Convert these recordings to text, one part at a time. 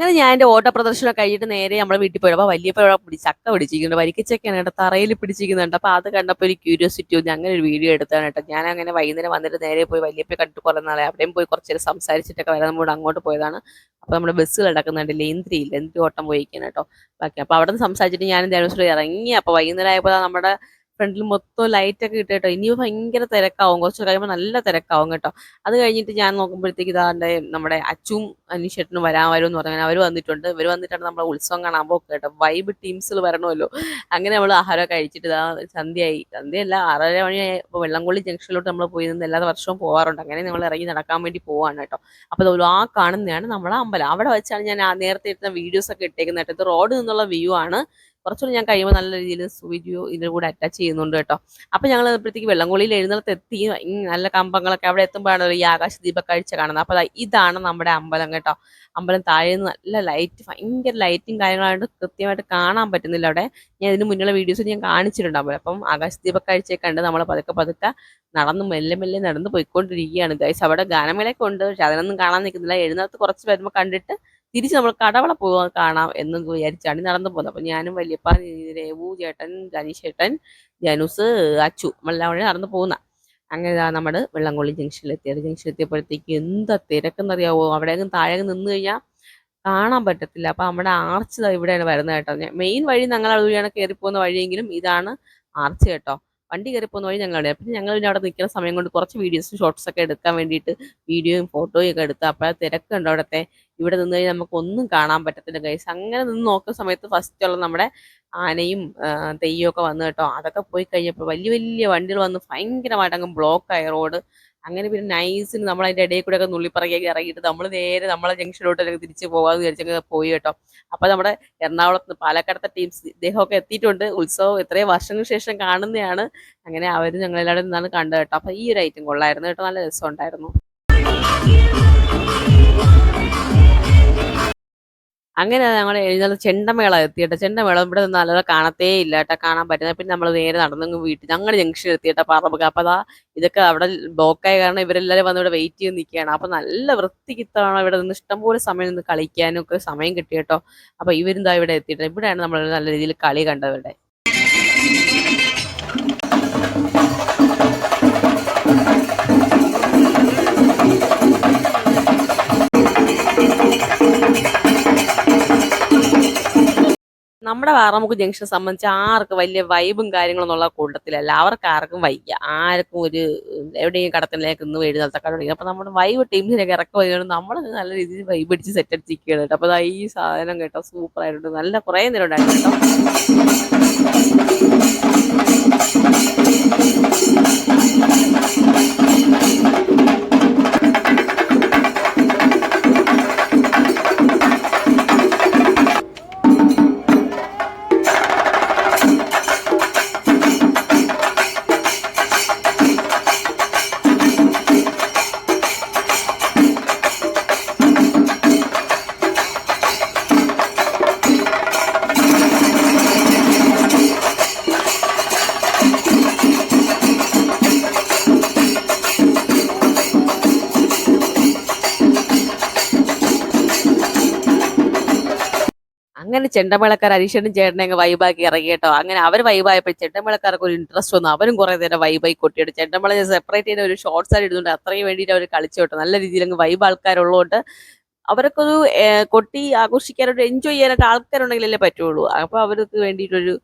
അങ്ങനെ ഞാൻ എന്റെ ഓട്ട പ്രദർശനം കഴിഞ്ഞിട്ട് നേരെ നമ്മളെ വീട്ടിൽ പോയി. വലിയ ഇവിടെ പിടിച്ച് ചക്ക പിടിച്ചിരിക്കുന്നുണ്ട്. വരിക്കച്ചക്കയാണ് കേട്ടോ. തറയിൽ പിടിച്ചിരിക്കുന്നുണ്ട്. അപ്പോൾ അത് കണ്ടപ്പോൾ ഒരു ക്യൂരിയോസിറ്റി തോന്നി അങ്ങനെ ഒരു വീഡിയോ എടുത്താണ് കേട്ടോ. ഞാൻ അങ്ങനെ വൈകുന്നേരം വന്നിട്ട് നേരെ പോയി വലിയപ്പോൾ കണ്ടിട്ട് കുറേ നാളെ അവിടെയും പോയി കുറച്ച് സംസാരിച്ചിട്ടൊക്കെ വരാൻ നമ്മൾ അങ്ങോട്ട് പോയതാണ്. അപ്പോൾ നമ്മുടെ ബസ്സുകൾ കിടക്കുന്നുണ്ട് ലേന്ദ്രി ലേന്ദ്രി ഓട്ടം പോയിരിക്കണം കേട്ടോ. ബാക്കി അപ്പോൾ അവിടെ നിന്ന് സംസാരിച്ചിട്ട് ഞാൻ ദേവസ്വം ഇറങ്ങി. അപ്പോൾ വൈകുന്നേരം ആയപ്പോൾ നമ്മുടെ ഫ്രണ്ടിൽ മൊത്തം ലൈറ്റ് ഒക്കെ ഇട്ട് കേട്ടോ. ഇനി ഭയങ്കര തിരക്കാവും. കുറച്ച് കഴിയുമ്പോൾ നല്ല തിരക്കാവും കേട്ടോ. അത് കഴിഞ്ഞിട്ട് ഞാൻ നോക്കുമ്പോഴത്തേക്ക് ഇതാണ്ട് നമ്മുടെ അച്ചും അനീഷേട്ടനും വരാൻ വരുമെന്ന് പറഞ്ഞു. അവർ വന്നിട്ടുണ്ട്. ഇവർ വന്നിട്ടാണ് നമ്മളെ ഉത്സവം കാണാൻ പോകും കേട്ടോ. വൈബ് ടീംസിൽ വരണമല്ലോ. അങ്ങനെ നമ്മൾ ആഹാരം കഴിച്ചിട്ട് ഇതാ സന്ധ്യയായി. സന്ധ്യയല്ല ആറര ഇപ്പോൾ വെള്ളംകൊള്ളി ജംഗ്ഷനിലോട്ട് നമ്മൾ പോയി നിന്ന് എല്ലാ വർഷവും പോകാറുണ്ട് അങ്ങനെ നമ്മൾ ഇറങ്ങി നടക്കാൻ വേണ്ടി പോവാണ് കേട്ടോ. അപ്പോൾ ആ കാണുന്നതാണ് നമ്മളെ അമ്പലം. അവിടെ വെച്ചാണ് ഞാൻ നേരത്തെ ഇട്ടുന്ന വീഡിയോസ് ഒക്കെ ഇട്ടേക്കുന്നത് കേട്ടോ. ഇത് റോഡ് നിന്നുള്ള വ്യൂ ആണ്. കുറച്ചുകൂടി ഞാൻ കഴിയുമ്പോൾ നല്ല രീതിയിൽ വീഡിയോ ഇതിന്റെ കൂടെ അറ്റാച്ച് ചെയ്യുന്നുണ്ട് കേട്ടോ. അപ്പം ഞങ്ങൾ ഇപ്പോഴത്തേക്ക് വെള്ളംകൊള്ളിയിൽ എഴുന്നള്ളത്ത് എത്തി. നല്ല കമ്പങ്ങളൊക്കെ അവിടെ എത്തുമ്പോഴാണ് ഈ ആകാശ ദീപക്കാഴ്ച കാണുന്നത്. അപ്പോൾ ഇതാണ് നമ്മുടെ അമ്പലം കേട്ടോ. അമ്പലം താഴെ നല്ല ലൈറ്റ് ഭയങ്കര ലൈറ്റും കാര്യങ്ങളായിട്ട് കൃത്യമായിട്ട് കാണാൻ പറ്റുന്നില്ല അവിടെ. ഞാൻ ഇതിന് മുന്നിലുള്ള വീഡിയോസ് ഞാൻ കാണിച്ചിട്ടുണ്ടാവും അപ്പം ആകാശ ദീപക്കാഴ്ചയൊക്കെ കണ്ട് നമ്മൾ പതുക്കെ പതുക്കെ നടന്ന് മെല്ലെ മെല്ലെ നടന്ന് പോയിക്കൊണ്ടിരിക്കുകയാണ്. ഗൈസ് അവിടെ ഗാനമേളയൊക്കെ ഉണ്ട്. പക്ഷെ അതിനൊന്നും കാണാൻ നിൽക്കുന്നില്ല എഴുന്നള്ളത്ത് കുറച്ച് വരുമ്പോൾ കണ്ടിട്ട് തിരിച്ച് നമ്മൾ കടവള പോകാൻ കാണാം എന്ന് വിചാരിച്ചാണ് നടന്നു പോകുന്നത്. അപ്പം ഞാനും വല്യപ്പ രേവു ചേട്ടൻ ജനീഷ് ചേട്ടൻ ജനുസ് അച്ചു എല്ലാം വഴി നടന്നു പോകുന്ന. അങ്ങനെ നമ്മൾ വെള്ളംകൊള്ളി ജംഗ്ഷനിൽ എത്തിയത് ജംഗ്ഷനിൽ എത്തിയപ്പോഴത്തേക്ക് എന്താ തിരക്കെന്നറിയാവോ? അവിടെ താഴെ നിന്ന് കഴിഞ്ഞാൽ കാണാൻ പറ്റത്തില്ല. അപ്പം നമ്മുടെ ആർച്ച് ഇവിടെയാണ് വരുന്നത് കേട്ടോ. മെയിൻ വഴി ഞങ്ങൾ അതുവഴിയാണ് കയറി പോകുന്ന വഴിയെങ്കിലും ഇതാണ് ആർച്ച് കേട്ടോ. വണ്ടി കയറി പോകുന്ന വഴി ഞങ്ങളുടെ പിന്നെ ഞങ്ങൾ പിന്നെ അവിടെ നിൽക്കുന്ന സമയം കൊണ്ട് കുറച്ച് വീഡിയോസും ഷോർട്സ് ഒക്കെ എടുക്കാൻ വേണ്ടിയിട്ട് വീഡിയോയും ഫോട്ടോയും ഒക്കെ എടുത്ത്. അപ്പോൾ തിരക്കുണ്ട് അവിടുത്തെ. ഇവിടെ നിന്ന് കഴിഞ്ഞാൽ നമുക്ക് ഒന്നും കാണാൻ പറ്റത്തില്ല ഗൈസ് അങ്ങനെ നിന്ന് നോക്കുന്ന സമയത്ത് ഫസ്റ്റ് ഉള്ള നമ്മുടെ ആനയും തെയ്യമൊക്കെ വന്നു കേട്ടോ. അതൊക്കെ പോയി കഴിഞ്ഞപ്പോൾ വലിയ വലിയ വണ്ടികൾ വന്ന് ഭയങ്കരമായിട്ട് അങ്ങ് ബ്ലോക്കായി റോഡ് അങ്ങനെ പിന്നെ നൈസിന് നമ്മൾ അതിന്റെ ഇടയിൽ കൂടെ ഒക്കെ നുള്ളിപ്പറകിയൊക്കെ ഇറങ്ങിയിട്ട് നമ്മൾ നേരെ നമ്മളെ ജംഗ്ഷനിലോട്ട് തിരിച്ച് പോകാമെന്ന് വിചാരിച്ചങ്ങ് പോയി കേട്ടോ. അപ്പോൾ നമ്മുടെ എറണാകുളത്ത് പാലക്കാടത്തെ ടീംസ് ഇദ്ദേഹമൊക്കെ എത്തിയിട്ടുണ്ട്. ഉത്സവം എത്രയും വർഷങ്ങൾക്ക് ശേഷം കാണുന്നതാണ്. അങ്ങനെ അവർ ഞങ്ങളെല്ലാവരും നിന്നാണ് കണ്ടത് കേട്ടോ. അപ്പോൾ ഈ ഒരു ഐറ്റം കൊള്ളായിരുന്നു കേട്ടോ. നല്ല രസമുണ്ടായിരുന്നു. അങ്ങനെ ഞങ്ങൾ എഴുന്നേൽ ചെണ്ടമേള എത്തിയിട്ട്. ചെണ്ടമേള ഇവിടെ നിന്ന് നല്ല കാണത്തേ ഇല്ല കേട്ടോ കാണാൻ പറ്റുന്നത്. പിന്നെ നമ്മൾ നേരെ നടന്നു വീട്ടിൽ ഞങ്ങളുടെ ജംഗ്ഷൻ എത്തിയിട്ട് പറമ്പ്. അപ്പോൾ അതാ ഇതൊക്കെ അവിടെ ബ്ലോക്കായ കാരണം ഇവരെല്ലാവരും വന്ന് ഇവിടെ വെയിറ്റ് ചെയ്ത് നിൽക്കുകയാണ് അപ്പോൾ നല്ല വൃത്തിക്ക് ഇത്തവണ ഇവിടെ നിന്ന് ഇഷ്ടംപോലെ സമയം നിന്ന് കളിക്കാനും ഒക്കെ സമയം കിട്ടി കേട്ടോ അപ്പോൾ ഇവരെന്താ ഇവിടെ എത്തിയിട്ട്. ഇവിടെയാണ് നമ്മൾ നല്ല രീതിയിൽ കളി കണ്ടവരുടെ നമ്മുടെ വാറമുക്ക് ജംഗ്ഷനെ സംബന്ധിച്ച് ആർക്കും വലിയ വൈബും കാര്യങ്ങളൊന്നും ഉള്ള കൂട്ടത്തിലല്ല. അവർക്ക് ആർക്കും വയ്യ. ആർക്കും ഒരു എവിടെയും കടത്തിലേക്ക് ഇന്ന് എഴുന്നേൽത്തക്കാട് തുടങ്ങി അപ്പൊ നമ്മുടെ വൈബ് ടീമിനൊക്കെ ഇറക്കം വരികയാണ് നമ്മൾ നല്ല രീതിയിൽ വൈബ് അടിച്ച് സെറ്റ് അടിച്ചിരിക്കുകയാണ് കേട്ടോ. അപ്പൊ ഈ സാധനം കേട്ടോ സൂപ്പർ ആയിട്ടുണ്ട്. നല്ല കുറേ നേരം ഉണ്ടായിരുന്നു കേട്ടോ. അങ്ങനെ ചെണ്ടമേളക്കാർ അരീഷനും ചേട്ടനെ അങ്ങ് വൈബാക്കി ഇറങ്ങി കേട്ടോ. അങ്ങനെ അവർ വൈബായപ്പോൾ ചെണ്ടമേളക്കാർക്ക് ഒരു ഇൻട്രസ്റ്റ് വന്നു. അവരും കുറേ നേരം വൈബായി കൊട്ടിയിട്ട് ചെണ്ടമേള സെപ്പറേറ്റ് ചെയ്യുന്ന ഒരു ഷോർട്സ് ആയിട്ട് ഇടുന്നുണ്ട് അത്രയും വേണ്ടിയിട്ട് അവർ കളിച്ചു കേട്ടോ. നല്ല രീതിയിൽ അങ്ങ് വൈബ് ആൾക്കാരുള്ളതുകൊണ്ട് അവരൊക്കെ ഒരു കൊട്ടി ആഘോഷിക്കാനായിട്ട് എൻജോയ് ചെയ്യാനായിട്ട് ആൾക്കാരുണ്ടെങ്കിലല്ലേ പറ്റുള്ളൂ. അപ്പോൾ അവർക്ക് വേണ്ടിയിട്ടൊരു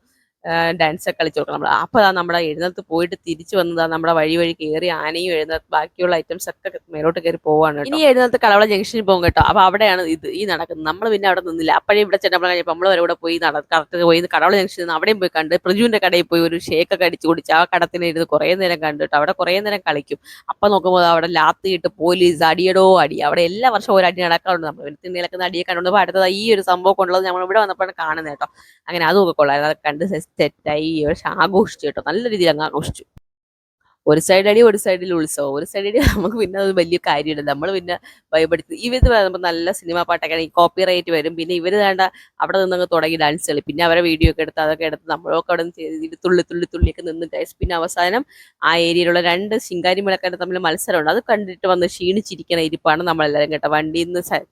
ഡാൻസ് ഒക്കെ കളിച്ചു കൊടുക്കണം. നമ്മൾ അപ്പോൾ അതാ നമ്മുടെ എഴുന്നേൽത്ത് പോയിട്ട് തിരിച്ചു വന്നതാ നമ്മുടെ വഴി വഴി കയറി ആനയും എഴുന്നേൽത്ത് ബാക്കിയുള്ള ഐറ്റംസ് ഒക്കെ മേലോട്ട് കയറി പോവാണ്. ഇനി എഴുന്നേൽത്ത് കളവള ജംഗ്ഷനിൽ പോകും കേട്ടോ. അപ്പോൾ അവിടെയാണ് ഇത് ഈ നടക്കുന്നത്. നമ്മൾ പിന്നെ അവിടെ നിന്നില്ല. അപ്പോഴേ ഇവിടെ ചെന്നപ്പോൾ കഴിഞ്ഞപ്പോൾ നമ്മൾ വരെ പോയി നട കറക്റ്റ് പോയി കടവള ജംഗ്ഷനിൽ നിന്ന് അവിടെയും പോയി കണ്ട് പ്രജുവിന്റെ കടയിൽ പോയി ഒരു ഷേക്ക് ഒക്കെ അടിച്ചു കുടിച്ച് ആ കടത്തിന് ഇരുന്ന് കുറേ നേരം കണ്ടു കേട്ടോ. അവിടെ കുറേ നേരം കളിക്കും. അപ്പം നോക്കുമ്പോൾ അവിടെ ലാത്തിയിട്ട് പോലീസ് അടിയടോ അടി. അവിടെ എല്ലാ വർഷവും ഒരു അടി നടക്കാറുണ്ട്. നമ്മൾ വെളുത്തിന് നിലക്കുന്ന അടിയെ കണ്ടുകൊണ്ട് അടുത്തത് ഈ ഒരു സംഭവം കൊണ്ടുള്ളത് നമ്മൾ ഇവിടെ വന്നപ്പോഴാണ് കാണുന്നത് കേട്ടോ. അങ്ങനെ അതും ഒക്കെ കൊള്ളാം. അതൊക്കെ കണ്ട് സെറ്റായി പക്ഷെ ആഘോഷിച്ചു കേട്ടോ. നല്ല രീതിയിൽ അങ്ങ് ആഘോഷിച്ചു. ഒരു സൈഡ് അടി ഒരു സൈഡിൽ ഉത്സവം. ഒരു സൈഡ് അടി നമുക്ക് പിന്നെ അത് വലിയ കാര്യമില്ല. നമ്മൾ പിന്നെ ഭയപ്പെടുത്തി ഇവർ വരുമ്പോൾ നല്ല സിനിമാ പാട്ടൊക്കെ ഈ കോപ്പി റൈറ്റ് വരും. പിന്നെ ഇവർ വേണ്ട അവിടെ നിന്നങ്ങ് തുടങ്ങി ഡാൻസ് കളി. പിന്നെ അവരെ വീഡിയോ ഒക്കെ എടുത്ത് അതൊക്കെ എടുത്ത് നമ്മളൊക്കെ അവിടെ നിന്ന് തുള്ളി തുള്ളി തുള്ളിയൊക്കെ നിന്ന് guys. പിന്നെ അവസാനം ആ ഏരിയയിലുള്ള രണ്ട് ശിങ്കാരി വിളക്കാരുടെ തമ്മിൽ മത്സരമുണ്ട്. അത് കണ്ടിട്ട് വന്ന് ക്ഷീണിച്ചിരിക്കുന്ന ഇരിപ്പാണ് നമ്മളെല്ലാവരും കേട്ടോ. വണ്ടിയിൽ നിന്ന് സ-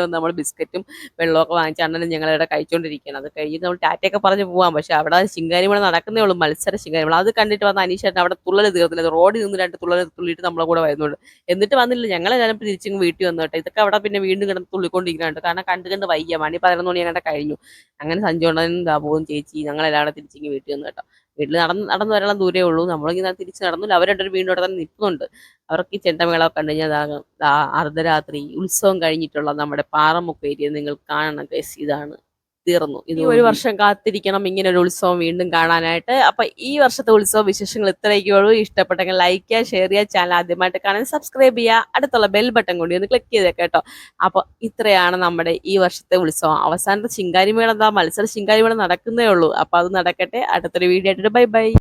വന്ന് നമ്മൾ ബിസ്ക്കറ്റും വെള്ളമൊക്കെ വാങ്ങിച്ച് അണ്ണനും ഞങ്ങളിവിടെ കഴിച്ചുകൊണ്ടിരിക്കുകയാണ് അത് കഴിഞ്ഞ് നമ്മൾ ടാറ്റയൊക്കെ പറഞ്ഞ് പോവാം. പക്ഷെ അവിടെ ശിങ്കാരിമേള നടക്കുന്നേ ഉള്ളൂ. മത്സര ശിങ്കാരിമേള അത് കണ്ടിട്ട് വന്ന അനീഷേട്ടൻ അവിടെ തുള്ളൽ തീർന്നില്ല റോഡിൽ നിന്ന് രണ്ട് തുള്ളൽ തുള്ളിയിട്ട് നമ്മളെ കൂടെ വരുന്നുണ്ട്. എന്നിട്ട് വന്നില്ല ഞങ്ങളെ ചിലപ്പോൾ തിരിച്ചിങ് വീട്ടിൽ വന്നു കേട്ടോ. ഇതൊക്കെ അവിടെ പിന്നെ വീണ്ടും കിടന്ന് തുള്ളിക്കൊണ്ടിരിക്കുന്നുണ്ട് കാരണം കണ്ട് കണ്ട് വയ്യ. മണി പതിനൊന്ന് മണി അങ്ങനെ കഴിഞ്ഞു. അങ്ങനെ സഞ്ചോണ്ടനും ദാബുവും ചേച്ചി ഞങ്ങളെല്ലാം തിരിച്ചിങ് വീട്ടിൽ വന്നു കേട്ടോ. വീട്ടിൽ നടന്ന് നടന്നു വരാനുള്ള ദൂരേ ഉള്ളൂ. നമ്മളിങ്ങനെ തിരിച്ച് നടന്നില്ല അവർ രണ്ടൊരു വീണ്ടും അവിടെ തന്നെ നിൽക്കുന്നുണ്ട് അവർക്ക് ഈ ചെണ്ടമേള കണ്ടു കഴിഞ്ഞാൽ അർദ്ധരാത്രി ഉത്സവം കഴിഞ്ഞിട്ടുള്ള നമ്മുടെ പാറമുക്ക് നിങ്ങൾ കാണണം ഗസ് ഇതാണ്. തീർന്നു. ഇത് ഒരു വർഷം കാത്തിരിക്കണം ഇങ്ങനെ ഒരു ഉത്സവം വീണ്ടും കാണാനായിട്ട്. അപ്പൊ ഈ വർഷത്തെ ഉത്സവ വിശേഷങ്ങൾ ഇത്രയൊക്കെയുള്ളൂ ഇഷ്ടപ്പെട്ടെങ്കിൽ ലൈക്ക് ചെയ്യുക ഷെയർ ചെയ്യുക ചാനൽ ആദ്യമായിട്ട് കാണാൻ സബ്സ്ക്രൈബ് ചെയ്യുക. അടുത്തുള്ള ബെൽ ബട്ടൺ കൂടി ഒന്ന് ക്ലിക്ക് ചെയ്തേക്കാം കേട്ടോ. അപ്പൊ ഇത്രയാണ് നമ്മുടെ ഈ വർഷത്തെ ഉത്സവം. അവസാനത്തെ ശിങ്കാരിമേള എന്താ? മത്സര ശിങ്കാരിമേള നടക്കുന്നേ ഉള്ളൂ. അപ്പൊ അത് നടക്കട്ടെ. അടുത്തൊരു വീഡിയോ ആയിട്ട്. Bye bye